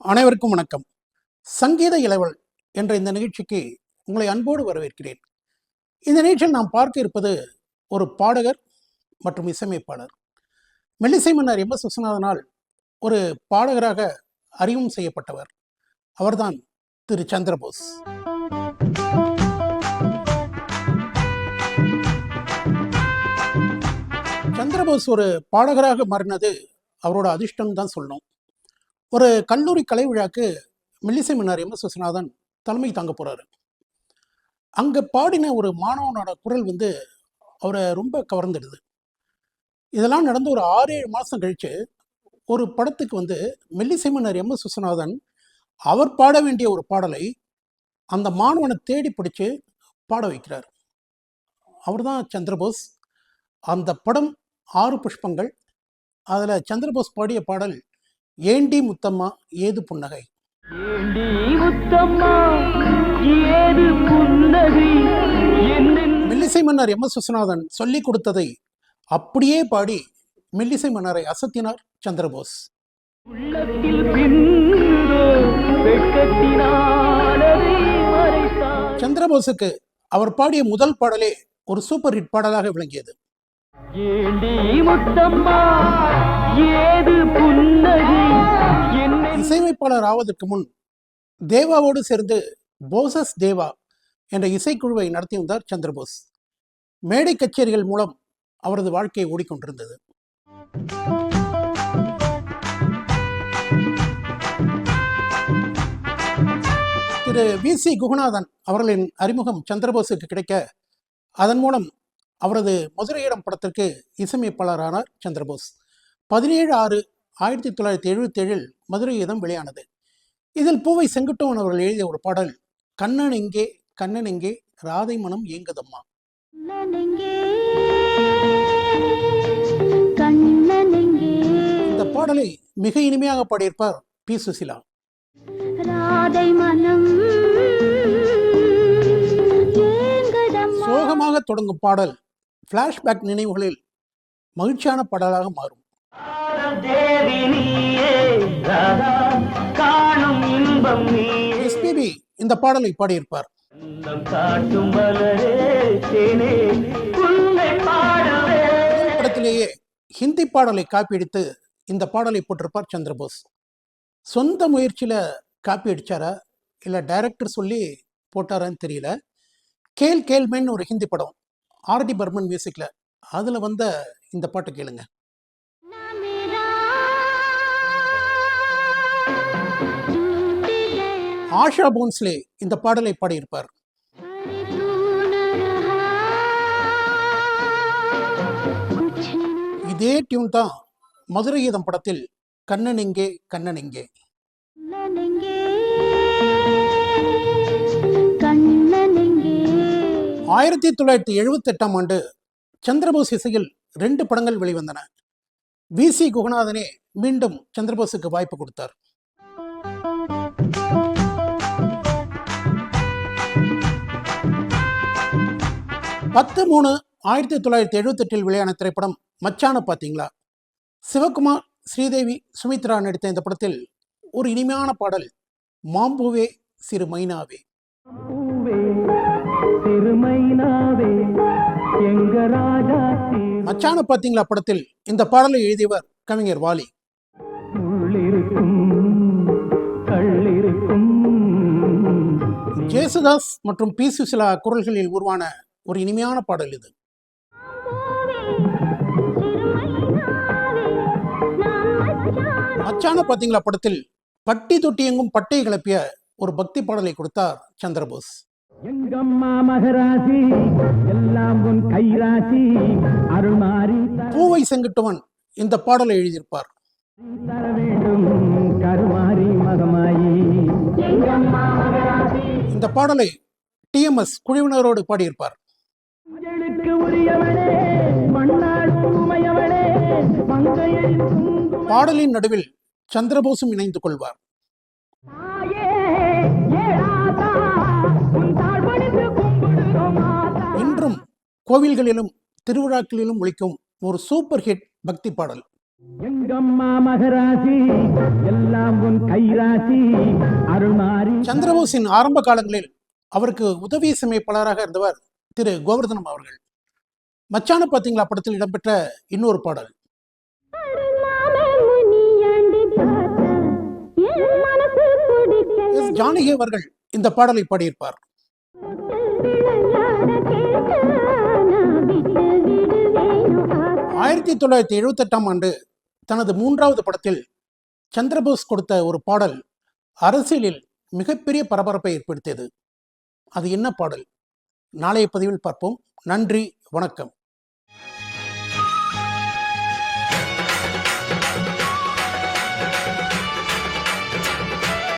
அனைவருக்கும் வணக்கம். சங்கீத இளவல் என்ற இந்த நிகழ்ச்சிக்கு உங்களை அன்போடு வரவேற்கிறேன். இந்த நிகழ்ச்சியில் நாம் பார்க்க இருப்பது ஒரு பாடகர் மற்றும் இசையமைப்பாளர். மெல்லிசை மன்னர் எம் எஸ் விஸ்வநாதனால் ஒரு பாடகராக அறிமுகம் செய்யப்பட்டவர். அவர்தான் திரு சந்திரபோஸ். சந்திரபோஸ் ஒரு பாடகராக மாறினது அவரோட அதிர்ஷ்டம் தான் சொல்லணும். ஒரு கல்லூரி கலை விழாக்கு மெல்லிசை மன்னர் எம் எஸ் விஸ்வநாதன் தலைமை தாங்க போறாரு. அங்க பாடின ஒரு மாணவனோட குரல் வந்து அவரை ரொம்ப கவர்ந்துடுது. இதெல்லாம் நடந்து ஒரு ஆறு ஏழு மாதம் கழிச்சு ஒரு படத்துக்கு வந்து மெல்லிசை மன்னர் எம் எஸ் விஸ்வநாதன் அவர் பாட வேண்டிய ஒரு பாடலை அந்த மாணவனை தேடி பிடிச்சு பாட வைக்கிறார். அவர் தான் சந்திரபோஸ். அந்த படம் ஆறு புஷ்பங்கள். அதில் சந்திரபோஸ் பாடிய பாடல் ஏண்டி முத்தம்மா ஏது புன்னகை? ஏண்டி முத்தம்மா ஏது புன்னகை? என்னென் மெல்லிசை மன்னர் எம். எஸ். விஸ்வநாதன் சொல்லிக் கொடுத்ததை அப்படியே பாடி மெல்லிசை மன்னரை அசத்தினார் சந்திரபோஸ். சந்திரபோஸுக்கு அவர் பாடிய முதல் பாடலே ஒரு சூப்பர் ஹிட் பாடலாக விளங்கியது. என்னை ஆவதற்கு முன் தேவாவோடு சேர்ந்து போசஸ் தேவா என்ற இசைக்குழுவை நடத்தி வந்தார் சந்திரபோஸ். மேடை கச்சேரிகள் மூலம் அவரது வாழ்க்கை ஓடிக்கொண்டிருந்தது. திரு வி சி குகநாதன் அவர்களின் அறிமுகம் சந்திரபோஸுக்கு கிடைக்க அதன் மூலம் அவரது மதுரையிடம் படத்திற்கு இசையமைப்பாளரானார் சந்திரபோஸ். பதினேழு ஆறு ஆயிரத்தி தொள்ளாயிரத்தி எழுபத்தி ஏழில் மதுரை இதம் வெளியானது. இதில் பூவை செங்குட்டுவன் அவர்கள் எழுதிய ஒரு பாடல் கண்ணன் எங்கே கண்ணன் எங்கே ராதை மனம் ஏங்குதம்மா? இந்த பாடலை மிக இனிமையாக பாடியிருப்பார் பி. சுசிலா. ராதை மனம் ஏங்குதம்மா? சோகமாக தொடங்கும் பாடல் ஃப்ளாஷ்பேக் நினைவுகளில் மகிழ்ச்சியான பாடலாக மாறும். தேவி நீயே ராதா காணும் இன்பம் நீயே. எஸ்பிபி இந்த பாடலை பாடியிருப்பார். அன்னம் காட்டும் மலரே தேனே உன்னை பாடுவே. முதல் படத்திலேயே ஹிந்தி பாடலை காப்பியடித்து இந்த பாடலை போட்டிருப்பார் சந்திரபோஸ். சொந்த முயற்சியில காப்பி அடிச்சாரா? இல்லை டைரக்டர் சொல்லி போட்டாரான்னு தெரியல. கேல் கேல்மென் ஒரு ஹிந்தி படம் ஆர்டி பர்மன் மியூசிக்ல அதுல வந்த இந்த பாட்டு கேளுங்க. ஆஷா போன்ஸ்லே இந்த பாடலை பாடியிருப்பார். இதே டியூன் தான் மதுரையீதம் படத்தில் கண்ணன் எங்கே கண்ணன் எங்கே ஆயிரத்தி தொள்ளாயிரத்தி எழுபத்தி எட்டாம் ஆண்டு சந்திரபோஸ் இசையில் ரெண்டு படங்கள் வெளிவந்தன. வி சி குகநாதனே மீண்டும் சந்திரபோஸுக்கு வாய்ப்பு கொடுத்தார். பத்து மூணு ஆயிரத்தி தொள்ளாயிரத்தி எழுபத்தெட்டில் வெளியான திரைப்படம் மச்சான பார்த்தீங்களா சிவகுமார் ஸ்ரீதேவி சுமித்ரா நடித்த இந்த படத்தில் ஒரு இனிமையான பாடல் மாம்பூவே சிறு மைனாவே மச்சான பார்த்தீங்களா படத்தில் இந்த பாடலை எழுதியவர் கவிஞர் வாலி. ஜேசுதாஸ் மற்றும் பி சுசிலா குரல்களில் உருவான ஒரு இனிமையான பாடல் இது. மச்சான பார்த்தீங்களா படத்தில்? பட்டி தொட்டி எங்கும் பட்டை கிளப்பிய ஒரு பக்தி பாடலை கொடுத்தார் சந்திரபோஸ். பூவை செங்குட்டுவன் இந்த பாடலை எழுதியிருப்பார். இந்த பாடலை டிஎம்எஸ் குழுவினரோடு பாடியிருப்பார். பாடலின் நடுவில் சந்திரபோஸும் இணைந்து கொள்வார். இன்றும் கோவில்களிலும் திருவிழாக்களிலும் ஒலிக்கும் ஒரு சூப்பர் ஹிட் பக்தி பாடல். எங்கம்மா மகராசி எல்லாம் உன் கைராசி அருள்மாறி. சந்திரபோஸின் ஆரம்ப காலங்களில் அவருக்கு உதவி சமைப்பாளராக இருந்தவர் திரு கோவர்தனம் அவர்கள். மச்சான பாத்தீங்களா? படத்தில் இடம்பெற்ற இன்னொரு பாடல். எஸ். ஜானகி அவர்கள் இந்த பாடலை பாடியிருப்பார். ஆயிரத்தி தொள்ளாயிரத்தி எழுபத்தெட்டாம் ஆண்டு தனது மூன்றாவது படத்தில் சந்திரபோஸ் கொடுத்த ஒரு பாடல் அரசியலில் மிகப்பெரிய பரபரப்பை ஏற்படுத்தியது. அது என்ன பாடல்? நாளைய பதிவில் பார்ப்போம். நன்றி. வணக்கம்.